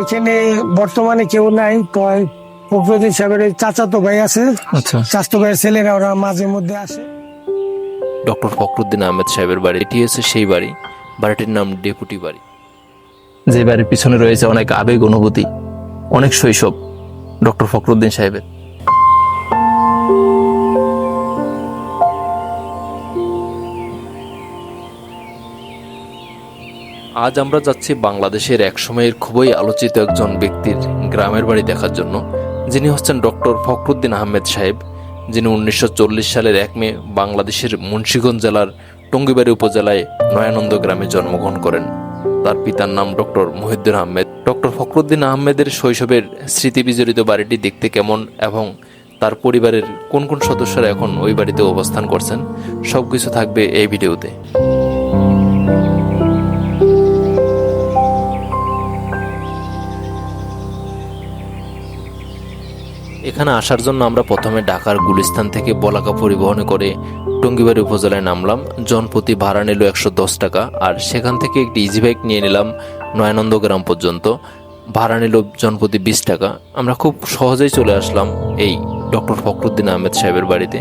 এখানে বর্তমানে কেউ নাই ফখরুদ্দিন সাহেবের চাচাতো ভাই আছে। আচ্ছা। চাচাতো ভাইয়ের ছেলেরা ওরা মাঝে মধ্যে আসে। ডক্টর ফখরুদ্দিন আহমেদ সাহেবের বাড়ি এটি হচ্ছে সেই বাড়ি। বাড়িটির নাম ডেপুটি বাড়ি। যে বাড়ির পিছনে রয়েছে অনেক আবেগ অনুভূতি অনেক শৈশব ডক্টর ফখরুদ্দিন সাহেবের। আজ আমরা যাচ্ছি বাংলাদেশের একসময়ের খুবই আলোচিত একজন ব্যক্তির গ্রামের বাড়ি দেখার জন্য, যিনি হচ্ছেন ডক্টর ফখরুদ্দিন আহমেদ সাহেব, যিনি উনিশশো চল্লিশ সালের এক মে বাংলাদেশের মুন্সীগঞ্জ জেলার টঙ্গিবাড়ি উপজেলায় নয়ানন্দ গ্রামে জন্মগ্রহণ করেন। তার পিতার নাম ডক্টর মহিউদ্দিন আহমেদ। ডক্টর ফখরুদ্দিন আহমেদের শৈশবের স্মৃতি বিজড়িত বাড়িটি দেখতে কেমন এবং তার পরিবারের কোন কোন সদস্যরা এখন ওই বাড়িতে অবস্থান করছেন, সবকিছু থাকবে এই ভিডিওতে। এখানে আসার জন্য আমরা প্রথমে ঢাকার গুলিস্তান থেকে বলাকা পরিবহনে করে টঙ্গিবাড়ি উপজেলায় নামলাম, জনপ্রতি ভাড়া নিল একশো দশ টাকা, আর সেখান থেকে একটি ইজি বাইক নিয়ে নিলাম নয়ানন্দ গ্রাম পর্যন্ত। ভাড়া নিল জনপ্রতি বিশ টাকা। আমরা খুব সহজেই চলে আসলাম এই ডক্টর ফখরুদ্দিন আহমেদ সাহেবের বাড়িতে।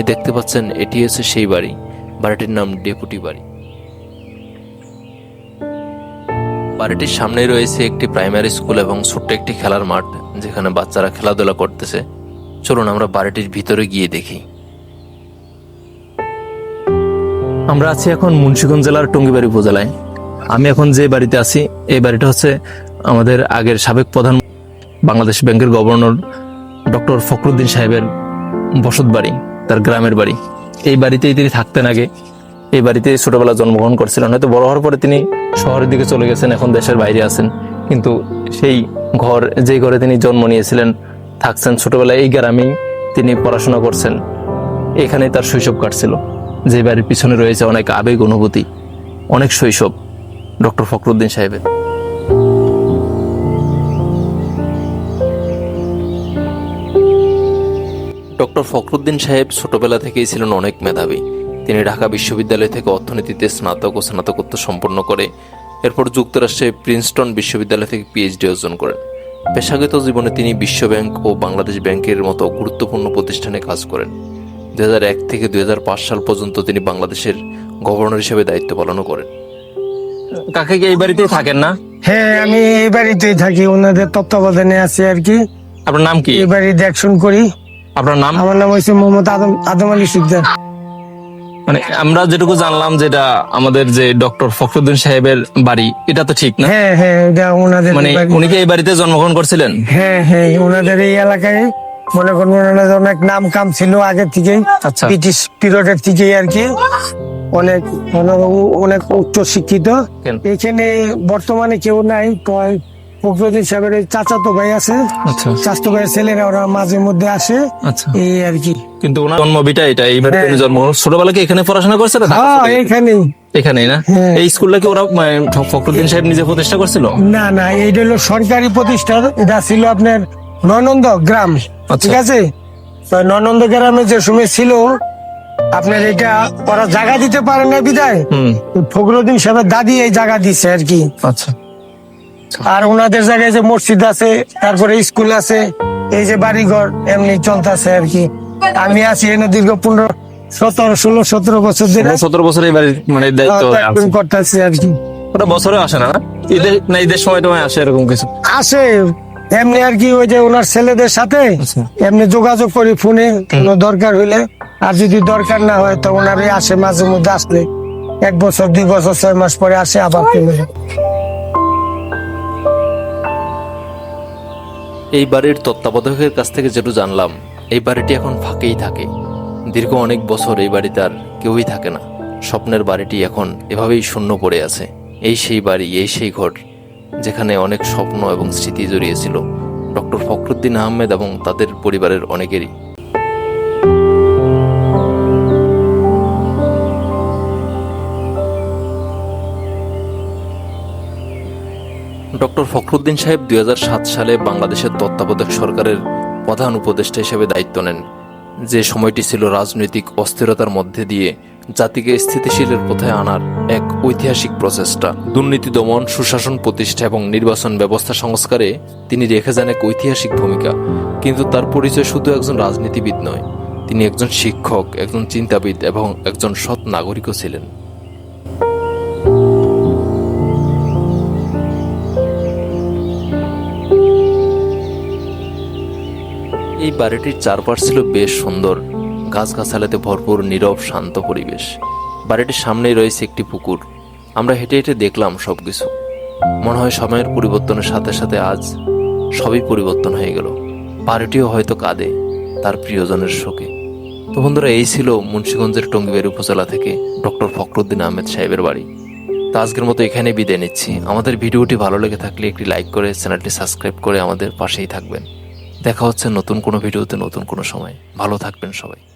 এ দেখতে পাচ্ছেন, এটি হচ্ছে সেই বাড়ি। বাড়িটির নাম ডেপুটি বাড়ি। বাড়িটির সামনে রয়েছে একটি প্রাইমারি স্কুল এবং ছোট্ট একটি খেলার মাঠ, যেখানে বাচ্চারা খেলাধুলা করতেছে। চলুন আমরা বাড়িটির ভিতরে গিয়ে দেখি। আমরা আছি এখন মুন্সিগঞ্জ জেলার টঙ্গিবাড়ি উপজেলায়। আমি এখন যে বাড়িতে আছি, এই বাড়িটা হচ্ছে আমাদের আগের সাবেক প্রধান বাংলাদেশ ব্যাংকের গভর্নর ডক্টর ফখরুদ্দিন সাহেবের বসত বাড়ি, তার গ্রামের বাড়ি। এই বাড়িতেই তিনি থাকতেন আগে। এই বাড়িতে ছোটবেলা জন্মগ্রহণ করছিলেন। হয়তো বড় হওয়ার পরে তিনি শহরের দিকে চলে গেছেন, এখন দেশের বাইরে আছেন। কিন্তু সেই ঘর, যে ঘরে তিনি জন্ম নিয়েছিলেন, থাকছেন ছোটবেলায় এই গ্রামেই তিনি পড়াশোনা করছেন। এখানেই তার শৈশব কাটছিল। যে বাড়ির পিছনে রয়েছে অনেক আবেগ অনুভূতি, অনেক শৈশব, ডক্টর ফখরুদ্দিন সাহেবের। ডক্টর ফখরুদ্দিন সাহেব ছোটবেলা থেকেই ছিলেন অনেক মেধাবী। তিনি ঢাকা বিশ্ববিদ্যালয় থেকে অর্থনীতিতে স্নাতক ও স্নাতকোত্তর সম্পন্ন করে এরপর যুক্তরাষ্ট্রে প্রিন্সটন বিশ্ববিদ্যালয় থেকে পিএইচডি অর্জন করেন। পেশাগত জীবনে তিনি বিশ্ব ব্যাংক ও বাংলাদেশ ব্যাংকের মতো গুরুত্বপূর্ণ প্রতিষ্ঠানে কাজ করেন। দুই হাজার এক থেকে দুই হাজার পাঁচ সাল পর্যন্ত তিনি বাংলাদেশের গভর্নর হিসেবে দায়িত্ব পালনও করেন। কাকে কি এই বাড়িতেই থাকেন না? হ্যাঁ আমি এই বাড়িতেই থাকি ওনাদের তত্ত্বাবধানে আছি আর কি। আপনার নাম কি? এই বাড়ি দেখশন করি। আপনার নাম? আমার নাম হচ্ছে মোহাম্মদ আদম আদম আলী সিকদার। মানে আমরা যেটুকু জানলাম যেটা আমাদের যে ডক্টর ফখরুদ্দিন সাহেবের বাড়ি এটা তো ঠিক না? হ্যাঁ হ্যাঁ এটা ওনাদের মানে উনি কি এই বাড়িতে জন্মগ্রহণ করছিলেন? হ্যাঁ হ্যাঁ ওনাদের এই এলাকায় মনে করুন ওনাদের অনেক নাম কাম ছিল আগে থেকেই আচ্ছা। ব্রিটিশ পিরিয়ডের থেকেই আর কি। অনেক অনেক- উচ্চ শিক্ষিত? এখানে বর্তমানে কেউ নাই তো ফখরুদ্দিন সাহেবের চাচাতো ভাই আছে আচ্ছা। চাচাতো ভাইয়ের ছেলেরা ওরা মাঝে মধ্যে আসে। আচ্ছা। এই আর কি। কিন্তু ওনার জন্মবিটা এটা এই হ্যাঁ। ছোটবেলা কি এখানে পড়াশোনা করছে না? হ্যাঁ এখানেই এখানেই না? হ্যাঁ। এই স্কুলটা কি ওরা মানে, ফখরুদ্দিন সাহেব নিজে প্রতিষ্ঠা করছিল? না না এইটা হলো সরকারি প্রতিষ্ঠান। এটা ছিল আপনার ননন্দ গ্রাম আচ্ছা। ঠিক আছে? ননন্দ গ্রামে যে সময় ছিল আপনার এটা ওরা জায়গা দিতে পারে না বিদায়। হুম। ফখরুদ্দিন সাহেবের দাদি এই জায়গা দিচ্ছে আর কি। আচ্ছা। আর ওনাদের জায়গায় যে মসজিদ আছে তারপরে স্কুল আছে এই যে বাড়িঘর এমনি চলতেছে আর কি। আমি আছি এনে দীর্ঘ পনেরো সতেরো ষোলো সতেরো বছর ধরে। সতেরো বছর এই বাড়ির মানে দায়িত্ব আছে। করতেছি আর কি। ওটা বছরে আসে না ঈদের না ঈদের সময় আসে এরকম কিছু? আসে। এমনি আর কি ওই যে ওনার ছেলেদের সাথে আচ্ছা। এমনি যোগাযোগ করি ফোনে কোনো দরকার হইলে। আর যদি দরকার না হয় তো ওনারই আসে মাঝে মধ্যে আসলে। এক বছর দুই বছর ছয় মাস পরে আসে আবার যায়। এই বাড়ির তত্ত্বাবধায়কের কাছ থেকে যেটু জানলাম, এই বাড়িটি এখন ফাঁকেই থাকে। দীর্ঘ অনেক বছর এই বাড়িতে আর কেউই থাকে না। স্বপ্নের বাড়িটি এখন এভাবেই শূন্য পড়ে আছে। এই সেই বাড়ি, এই সেই ঘর, যেখানে অনেক স্বপ্ন এবং স্মৃতি জড়িয়েছিল ডক্টর ফখরুদ্দিন আহমেদ এবং তাদের পরিবারের অনেকেরই। ডক্টর ফখরুদ্দিন সাহেব দু হাজার সাত সালে বাংলাদেশের তত্ত্বাবধায়ক সরকারের প্রধান উপদেষ্টা হিসেবে দায়িত্ব নেন। যে সময়টি ছিল রাজনৈতিক অস্থিরতার মধ্যে দিয়ে জাতিকে স্থিতিশীলের পথে আনার এক ঐতিহাসিক প্রচেষ্টা। দুর্নীতি দমন, সুশাসন প্রতিষ্ঠা এবং নির্বাচন ব্যবস্থা সংস্কারে তিনি রেখে যান এক ঐতিহাসিক ভূমিকা। কিন্তু তার পরিচয় শুধু একজন রাজনীতিবিদ নয়, তিনি একজন শিক্ষক, একজন চিন্তাবিদ এবং একজন সৎ নাগরিকও ছিলেন। এই বাড়িটির চারপাশ ছিল বেশ সুন্দর। গাছগাছালাতে ভরপুর, নীরব, শান্ত পরিবেশ। বাড়িটির সামনেই রয়েছে একটি পুকুর। আমরা হেঁটে হেঁটে দেখলাম সবকিছু। মনে হয় সময়ের পরিবর্তনের সাথে সাথে আজ সবই পরিবর্তন হয়ে গেল। বাড়িটিও হয়তো কাঁদে তার প্রিয়জনের শোকে। তো বন্ধুরা, এই ছিল মুন্সীগঞ্জের টঙ্গিবাড়ি উপজেলা থেকে ডক্টর ফখরুদ্দিন আহমেদ সাহেবের বাড়ি। তো আজকের মতো এখানে বিদায় নিচ্ছি। আমাদের ভিডিওটি ভালো লেগে থাকলে একটি লাইক করে চ্যানেলটি সাবস্ক্রাইব করে আমাদের পাশেই থাকবেন। দেখা হচ্ছে নতুন কোনো ভিডিওতে নতুন কোনো সময়। ভালো থাকবেন সবাই।